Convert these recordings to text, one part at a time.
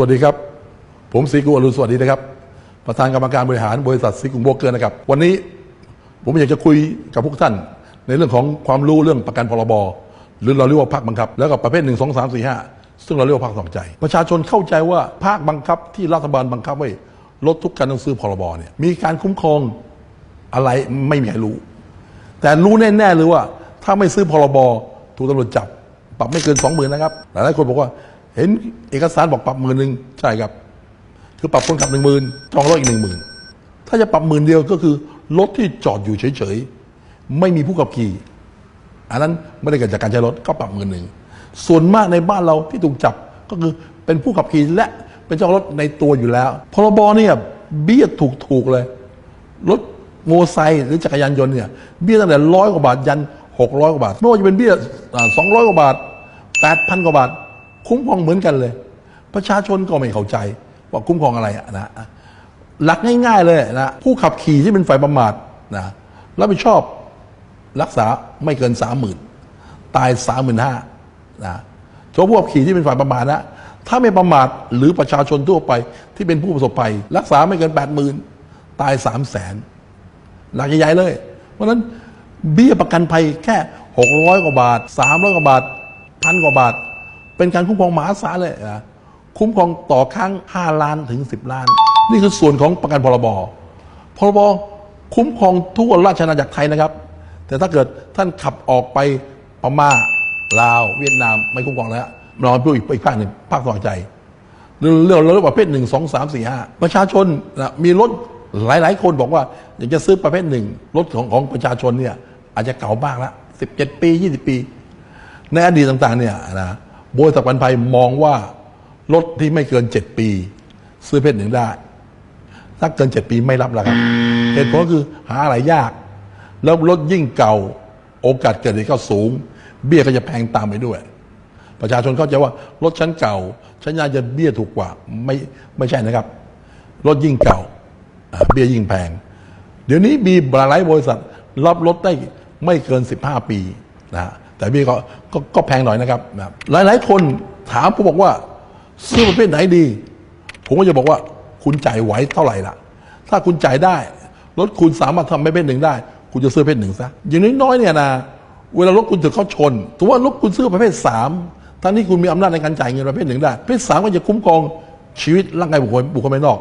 วัสดีครับ ผมศรีกุลอรุณสวัสดีนะครับ ประธานกรรมการบริหารบริษัทศรีกุลโบเกอร์นะครับ วันนี้ผมอยากจะคุยกับพวกท่าน ในเรื่องของความรู้เรื่องประกันพรบ หรือเราเรียกว่าภาคบังคับ แล้วก็ประเภทหนึ่งสองสามสี่ห้าซึ่งเราเรียกว่าภาคสองใจ ประชาชนเข้าใจว่าภาคบังคับที่รัฐบาลบังคับไว้ลดทุกการต้องซื้อพรบเนี่ยมีการคุ้มครองอะไรไม่มีใครรู้ แต่รู้แน่ๆเลยว่า ถ้าไม่ซื้อพรบถูกตำรวจจับปรับไม่เกินสองหมื่นนะครับหลายๆคนบอกว่า เห็นเอกสารบอกปรับหมื่นหนึ่งใช่ครับ คือปรับคนขับหนึ่งหมื่นจองรถอีกหนึ่งหมื่นถ้าจะปรับหมื่นเดียวก็คือรถที่จอดอยู่เฉยๆไม่มีผู้ขับขี่ อันนั้นไม่ได้เกิดจากการใช้รถก็ปรับหมื่นหนึ่งส่วนมากในบ้านเราที่ถูกจับก็คือเป็นผู้ขับขี่และเป็นเจ้าของรถในตัวอยู่แล้วพรบเนี่ยเบี้ยถูกๆเลยรถโมไซค์หรือจักรยานยนต์เนี่ยเบี้ยตั้งแต่ร้อยกว่าบาทยันหกร้อยกว่าบาทไม่ว่าจะเป็นเบี้ยสองร้อยกว่าบาทแปดพันกว่าบาท คุ้มครองเหมือนกันเลย ประชาชนก็ไม่เข้าใจว่าคุ้มครองอะไรอะนะหลักง่าย ๆ เลยนะผู้ขับขี่ที่เป็นฝ่ายประมาทนะรับผิดชอบรักษาไม่เกินสามหมื่นตายสามหมื่นห้านะเฉพาะผู้ขับขี่ที่เป็นฝ่ายประมาทนะถ้าไม่ประมาทหรือประชาชนทั่วไปที่เป็นผู้ประสบภัย รักษาไม่เกินแปดหมื่นตายสามแสนหลักใหญ่ๆเลย เพราะนั้นเบี้ยประกันภัยแค่600กว่าบาท300กว่าบาทพันกว่าบาท เป็นการคุ้มครองมหาศาลเลยนะคุ้มครองต่อครั้ง 5 ล้านถึง 10 ล้าน นี่คือส่วนของประกันพรบพรบคุ้มครองทั่วราชอาณาจักรไทยนะครับ แต่ถ้าเกิดท่านขับออกไปพม่าลาว เวียดนามไม่คุ้มครองแล้วนอนพูอีกอีกภาคหนึ่งภาคสว่างใจเรื่องเรื่องรถประเภทหนึ่งสองสามสี่ห้าประชาชนนะมีรถหลายๆคนบอกว่า อยากจะซื้อประเภทหนึ่งรถของของประชาชนเนี่ยอาจจะเก่ามากล้วสิบเจ็ดปียี่สิบปี ในอดีตต่างๆเนี่ยนะ บริษัทประกันภัยมองว่ารถที่ไม่เกินเจ็ดปี ซื้อเพศหนึ่งได้ ถ้าเกินเจ็ดปีไม่รับแล้วครับ เหตุผลคือหาอะไรยาก แล้วรถยิ่งเก่าโอกาสเกิดเหตุก็สูง เบี้ยก็จะแพงตามไปด้วย ประชาชนเข้าใจว่ารถชั้นเก่าชั้นยาจะเบี้ยถูกกว่าไม่ไม่ใช่นะครับ รถยิ่งเก่าอ่าเบี้ยยิ่งแพง เดี๋ยวนี้มีหลายบริษัทรับรถได้ไม่เกิน 15 ปีนะฮะ แต่เบี้ยก็ก็ก็แพงหน่อยนะครับนะหลาย ๆ คนถามผมบอกว่า ซื้อประเภทไหนดี ผมก็จะบอกว่าคุณจ่ายไหวเท่าไหร่ล่ะ ถ้าคุณจ่ายได้รถคุณสามารถทำประเภทหนึ่งได้ คุณจะซื้อประเภทหนึ่งซะอย่างน้อยๆเนี่ยนะเวลารถคุณถึงเขาชนถือว่ารถคุณซื้อประเภทสามทั้งที่คุณมีอำนาจในการจ่ายเงินประเภทหนึ่งได้ประเภทสามก็จะคุ้มครองชีวิตร่างกายบุคคลบุคคลภายนอก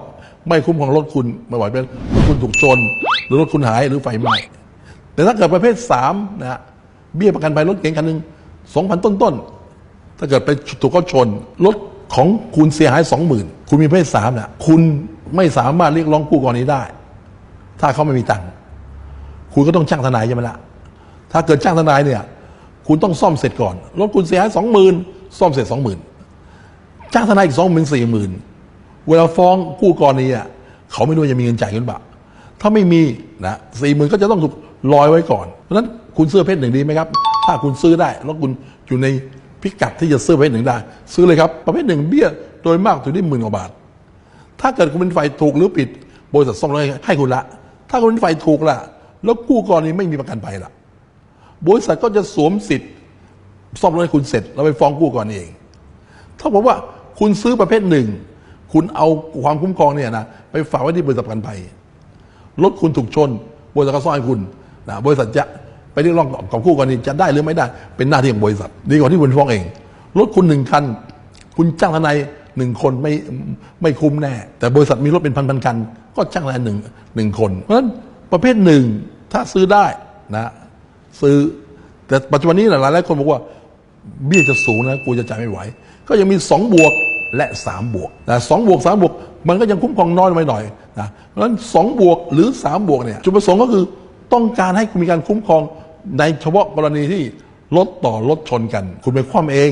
ไม่คุ้มครองรถคุณไม่ไหวเป็นรถคุณถูกชน หรือรถคุณหายหรือไฟไหม้แต่ถ้าเกิดประเภทสามนะฮะ เบี้ยประกันภัยรถเก๋งคันหนึ่งสองพันต้นๆถ้าเกิดไปถูกเขาชน รถของคุณเสียหายสองหมื่นคุณมีเภทสามเนี่ยคุณไม่สามารถเรียกร้องกู้กรณีได้ ถ้าเขาไม่มีตังค์คุณก็ต้องจ้างทนายใช่ไหมล่ะถ้าเกิดจ้างทนายเนี่ย คุณต้องซ่อมเสร็จก่อน รถคุณเสียหายสองหมื่นซ่อมเสร็จสองหมื่นจ้างทนายอีกสองหมื่นสี่หมื่นเวลาฟ้องกู้กรณีอะเขาไม่รู้จะมีเงินจ่ายหรือเปล่าถ้าไม่มีนะสี่หมื่นก็จะต้องถูก ลอยไว้ก่อน เพราะฉะนั้นคุณซื้อเพศหนึ่งดีไหมครับ ถ้าคุณซื้อได้ แล้วคุณอยู่ในพิกัดที่จะซื้อประเภทหนึ่งได้ ซื้อเลยครับประเภทหนึ่งเบี้ยโดยมากถึงที่หมื่นกว่าบาท ถ้าเกิดคุณเป็นฝ่ายถูกหรือผิดบริษัทซ่อมรถให้คุณละ ถ้าคุณเป็นฝ่ายถูกละแล้วกู้กรณีไม่มีประกันภัยละบริษัทก็จะสวมสิทธิ์ซ่อมรถให้คุณเสร็จแล้วไปฟ้องกู้ก่อนเอง ถ้าบอกว่าคุณซื้อประเภทหนึ่ง คุณเอาความคุ้มครองเนี่ยนะไปฝากไว้ที่บริษัทประกันภัยรถคุณถูกชนบริษัทก็ซ่อมให้คุณ นะบริษัทจะไปเรียกร้องกับคู่กรณีจะได้หรือไม่ได้ เป็นหน้าที่ของบริษัท ดีกว่าที่คุณฟ้องเองรถคุณหนึ่งคัน คุณจ้างทนายหนึ่งคนไม่ไม่คุ้มแน่ แต่บริษัทมีรถเป็นพันพันๆคัน ก็จ้างทนายหนึ่งหนึ่งคน เพราะฉะนั้นประเภทหนึ่งถ้าซื้อได้นะซื้อ แต่ปัจจุบันนี้หลายหลายคนบอกว่าเบี้ยจะสูงนะกูจะจ่ายไม่ไหว ก็ยังมี 2 บวกและ 3 บวกนะสองบวก3บวก มันก็ยังคุ้มครองน้อยไปหน่อยนะเพราะฉะนั้น 2 บวกหรือ 3 บวกเนี่ยจุดประสงค์ก็คือ ต้องการให้คุณมีการคุ้มครองในเฉพาะกรณีที่รถต่อรถชนกัน คุณไปคว่ำเอง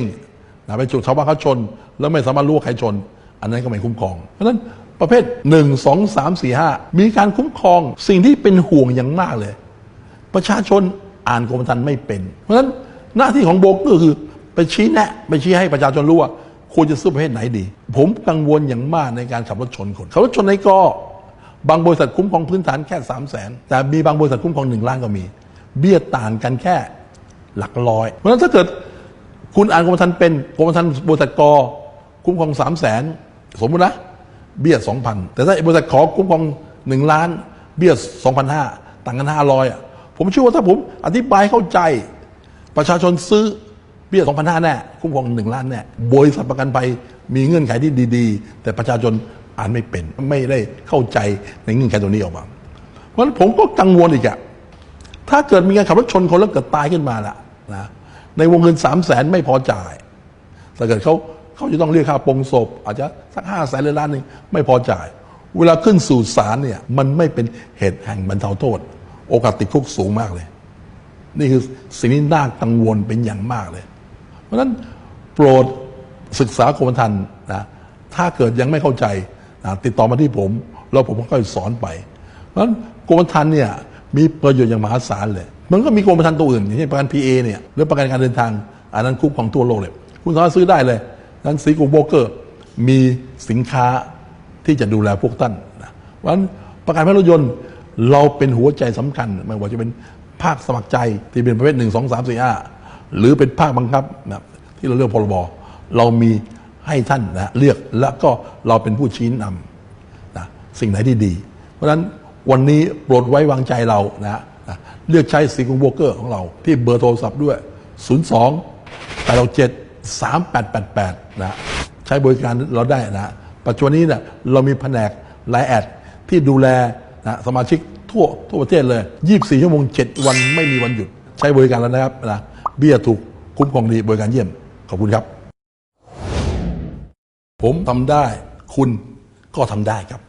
นะไปจุดชาวบ้านเขาชน แล้วไม่สามารถรู้ว่าใครชน อันนั้นก็ไม่คุ้มครอง เพราะฉะนั้นประเภท 1 2 3 4 5 มีการคุ้มครองสิ่งที่เป็นห่วงอย่างมากเลย ประชาชนอ่านกรมธรรม์ไม่เป็น เพราะฉะนั้นหน้าที่ของโบรกเกอร์คือ ไปชี้แนะไปชี้ให้ประชาชนรู้ว่าควรจะซื้อประเภทไหนดี ผมกังวลอย่างมากในการขับรถชนคนขับรถชนในกอ บางบริษัทคุ้มครองพื้นฐานแค่สามแสนแต่มีบางบริษัทคุ้มครองหนึ่งล้านก็มี เบี้ยต่างกันแค่หลักร้อย เพราะฉะนั้นถ้าเกิดคุณอ่านกรมธรรม์เป็นกรมธรรม์บริษัทกอคุ้มครองสามแสนสมมุตินะ เบี้ยสองพันแต่ถ้าบริษัทขอคุ้มครองหนึ่งล้าน เบี้ยสองพันห้าต่างกันห้าร้อยอะผมเชื่อว่าถ้าผมอธิบายเข้าใจประชาชนซื้อเบี้ยสองพันห้าแน่คุ้มครองหนึ่งล้านแน่บริษัทประกันภัยมีเงื่อนไขที่ดี ๆ แต่ประชาชน อ่านไม่เป็น ไม่ได้เข้าใจในเงื่อนไขตัวนี้ออกมา เพราะฉะนั้นผมก็กังวลอีกอะถ้าเกิดมีการขับรถชนคนแล้วเกิดตายขึ้นมาละนะในวงเงินสามแสนไม่พอจ่ายถ้าเกิดเขาเขาจะต้องเรียกค่าปงศพ อาจจะสักห้าแสนหรือล้านหนึ่งไม่พอจ่าย เวลาขึ้นสู่ศาลเนี่ย มันไม่เป็นเหตุแห่งบรรเทาโทษ โอกาสติดคุกสูงมากเลย นี่คือสิ่งที่น่ากังวลเป็นอย่างมากเลย เพราะฉะนั้นโปรดศึกษากรมธรรม์นะถ้าเกิดยังไม่เข้าใจ ติดต่อมาที่ผม แล้วผมก็ค่อยสอนไปเพราะฉะนั้นกรมธรรม์เนี่ยมีประโยชน์อย่างมหาศาลเลย มันก็มีกรมธรรม์ตัวอื่นอย่างเช่นประกัน PA เนี่ยหรือประกันการเดินทาง อันนั้นคุ้มครองทั่วโลกเลย คุณสามารถซื้อได้เลยนั้นสีกรุงโบรกเกอร์มีสินค้าที่จะดูแลพวกท่านนะเพราะฉะนั้นประกันรถยนต์เราเป็นหัวใจสำคัญไม่ว่าจะเป็นภาคสมัครใจที่เป็นประเภทหนึ่งสองสามสี่ห้าหรือเป็นภาคบังคับนะที่เราเลือกพรบเรามี ให้ท่านนะเลือกแล้วก็เราเป็นผู้ชี้นำนะสิ่งไหนที่ดี เพราะฉะนั้นวันนี้โปรดไว้วางใจเรานะนะเลือกใช้สีกรุงโบรกเกอร์ของเรา ที่เบอร์โทรศัพท์ด้วย 02 867 3888 นะใช้บริการเราได้นะปัจจุบันนี้เนี่ยเรามีแผนกไลแอดที่ดูแลนะสมาชิกทั่วทั่วประเทศเลย 24 ชั่วโมง 7 วันไม่มีวันหยุด ใช้บริการแล้วนะครับนะเบี้ยถูกคุ้มครองดีบริการเยี่ยม ขอบคุณครับ ผมทำได้ คุณก็ทำได้ครับ